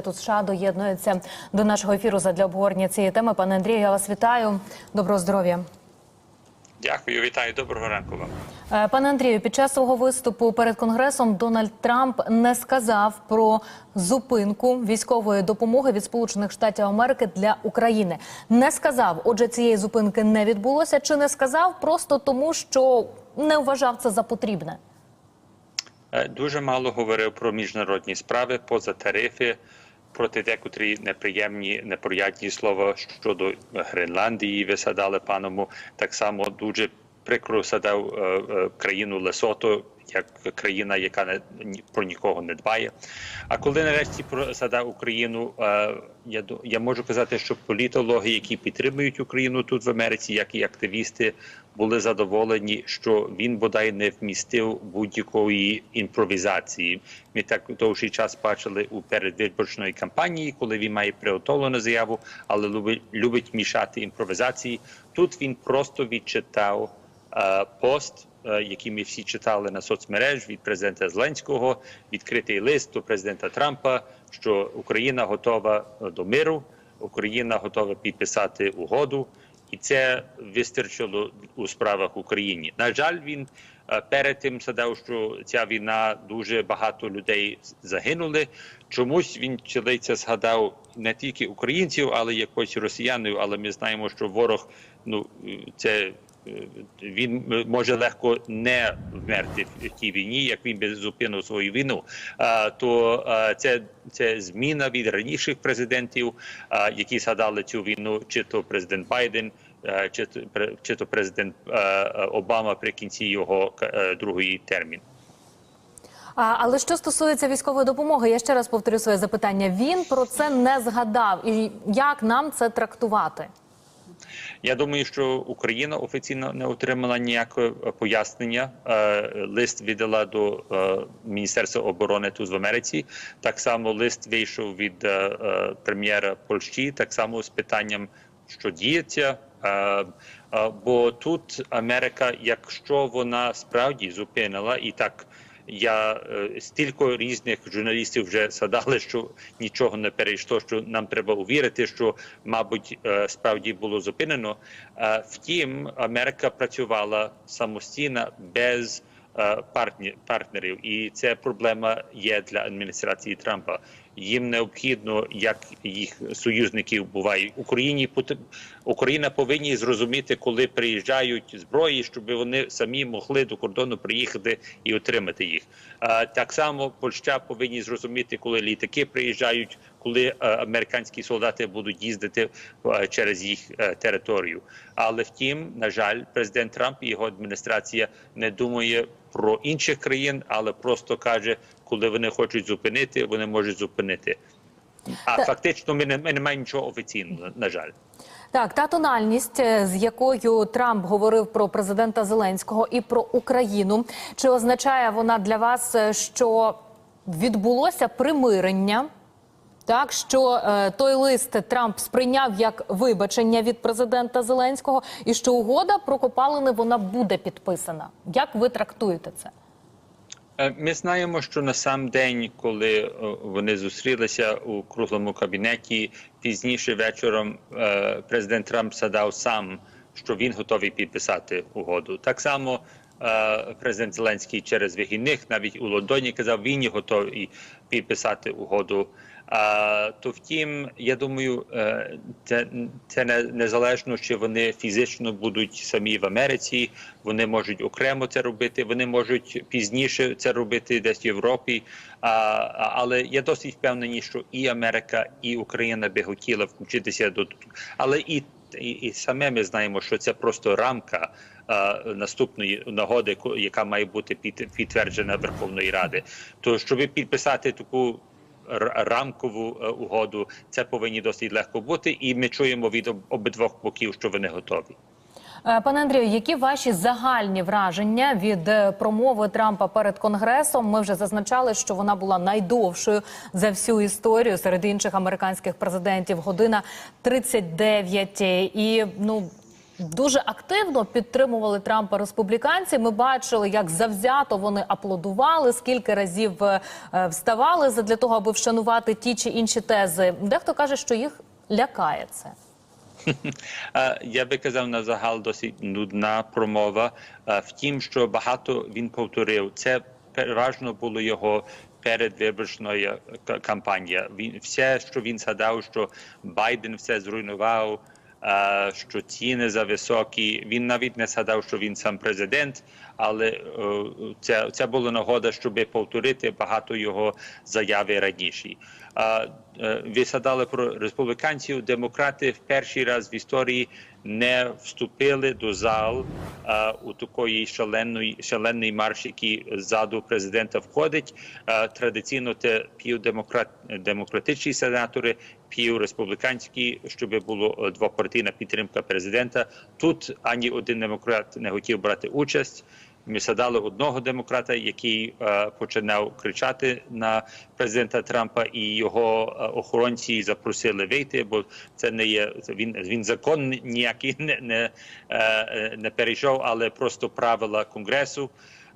Тут США доєднується до нашого ефіру задля обговорення цієї теми. Пане Андрію, я вас вітаю. Доброго здоров'я. Дякую, вітаю. Доброго ранку вам. Е, Пане Андрію, під час свого виступу перед конгресом Дональд Трамп не сказав про зупинку військової допомоги від Сполучених Штатів Америки для України. Не сказав. Отже, цієї зупинки не відбулося. Чи не сказав просто тому, що не вважав це за потрібне? Е, Дуже мало говорив про міжнародні справи поза тарифи, проти декотрі неприємні, неприятні слова щодо Гренландії. висадали паному так само дуже прикро садав е, е, країну Лесото. Як країна, яка не про нікого не дбає. А коли нарешті про згадав Україну, е, я я можу казати, що політологи, які підтримують Україну тут в Америці, як і активісти, були задоволені, що він бодай не вмістив будь-якої імпровізації. Ми так довший час бачили у передвиборчої кампанії, коли він має приготовлену заяву, але любить, мішати імпровізації. Тут він просто відчитав пост, е, який ми всі читали на соцмереж від президента Зеленського, відкритий лист до президента Трампа, що Україна готова е, до миру, Україна готова підписати угоду, і це вистачило у справах України. На жаль, він е, перед тим сказав, що ця війна дуже багато людей загинули. Чомусь він чоловіця згадав не тільки українців, але якось росіянів. Але ми знаємо, що ворог ну це. Е, Він може легко не вмерти в тій війні, як він би зупинив свою війну. То це, це зміна від раніших президентів, які згадали цю війну, чи то президент Байден, чи то чи то президент Обама при кінці його е, другої термін. А, але що стосується військової допомоги, я ще раз повторю своє запитання. Він про це не згадав. І як нам це трактувати? Я думаю, що Україна офіційно не отримала ніякого е, пояснення. Е, Лист віддала до е, Міністерства оборони тут в Америці. Так само лист вийшов від прем'єра Польщі, так само з питанням, що діється. Бо тут Америка, якщо вона справді зупинила і так. Я е, стільки різних журналістів вже задали, що нічого не перейшло. Що нам треба увірити, що мабуть е, справді було зупинено. Е, Втім, Америка працювала самостійно без партнерів, і це проблема є для адміністрації Трампа. Їм необхідно, як їх союзників буває Україні. Україна повинні зрозуміти, коли приїжджають зброї, щоб вони самі могли до кордону приїхати і отримати їх. Так само Польща повинні зрозуміти, коли літаки приїжджають, коли е, американські солдати будуть їздити е, через їх е, територію. Але втім, на жаль, президент Трамп і його адміністрація не думає про інших країн, але просто каже, коли вони хочуть зупинити, вони можуть зупинити. А Та- фактично, ми не, ми не маємо нічого офіційного, на жаль. Так, та тональність, з якою Трамп говорив про президента Зеленського і про Україну, чи означає вона для вас, що відбулося примирення? Так, що е, той лист Трамп сприйняв як вибачення від президента Зеленського, і що угода про копалини вона буде підписана. Як ви трактуєте це? Е, Ми знаємо, що на сам день, коли е, вони зустрілися у круглому кабінеті, пізніше вечором е, президент Трамп задав сам, що він готовий підписати угоду. Так само президент Зеленський через вихідних, навіть у Лондоні, казав, він готовий підписати угоду. То втім, я думаю, е, це, це не, незалежно, чи вони фізично будуть самі в Америці, вони можуть окремо це робити, вони можуть пізніше це робити десь в Європі. А, але я досить впевнений, що і Америка, і Україна би хотіла включитися до але і, і, і саме ми знаємо, що це просто рамка. е, Наступної нагоди, яка має бути під- підтверджена Верховної Ради, то щоб підписати таку рамкову е, угоду, це повинні досить легко бути, і ми чуємо від обидвох боків, що вони готові. Е, Пане Андрію, які ваші загальні враження від е, промови Трампа перед конгресом? Ми вже зазначали, що вона була найдовшою за всю історію серед інших американських президентів. Година 39. І ну Дуже активно підтримували Трампа республіканці. Ми бачили, як завзято вони аплодували, скільки разів е, е, вставали для того, аби вшанувати ті чи інші тези. Дехто каже, що їх лякає це. Е, Я би казав на загал досить нудна промова. Е, Втім, що багато він повторив. Це переважно було його передвиборчна к- кампанія. Він все, що він згадав, що Байден все зруйнував. Що ціни за високі, він навіть не згадав, що він сам президент, але це, це була нагода, щоб повторити багато його заяви раніше. Е, Ви згадали про республіканців. Демократи в перший раз в історії не вступили до зал а, у такої шаленої шалений марш, який ззаду президента входить. А, Традиційно це півдемократ демократичні сенатори, півреспубліканські, щоб було двопартійна підтримка президента. Тут ані один демократ не хотів брати участь. Ми садали одного демократа, який е, починав кричати на президента Трампа, і його е, охоронці запросили вийти, бо це не є він. Він закон ніякий не, не, е, не перейшов, але просто правила конгресу.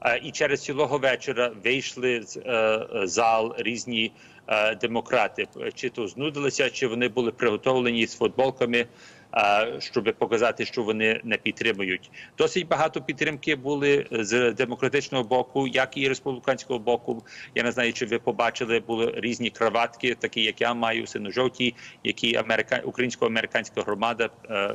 Е, і через цілого вечора вийшли з е, зал різні е, демократи. Чи то знудилися, чи вони були приготовлені з футболками. Е, Щоб показати, що вони не підтримують, досить багато підтримки були з демократичного боку, як і республіканського боку. Я не знаю, чи ви побачили, були різні краватки, такі як я маю синьо-жовті, які америка... українсько-американська громада е,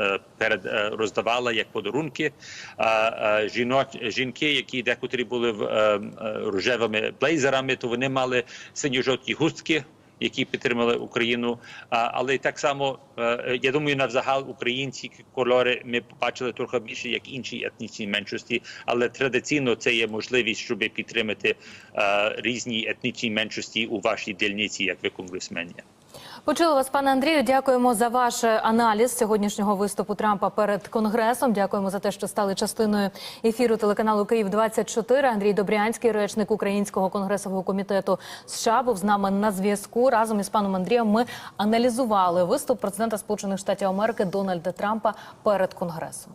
е, перед е, роздавала як подарунки. Е, е, жінок, жінки, які декотрі були в е, е, рожевими блейзерами, то вони мали синьо-жовті густки. Які підтримали Україну, але так само е, я думаю, навзагал українці кольори ми побачили трохи більше як інші етнічні меншості, але традиційно це є можливість, щоб підтримати е, різні етнічні меншості у вашій дільниці, як ви конгресмені. Почули вас, пане Андрію. Дякуємо за ваш аналіз сьогоднішнього виступу Трампа перед конгресом. Дякуємо за те, що стали частиною ефіру телеканалу Київ 24 Андрій Добрянський, речник Українського конгресового комітету США, був з нами на зв'язку. Разом із паном Андрієм ми аналізували виступ президента Сполучених Штатів Америки Дональда Трампа перед конгресом.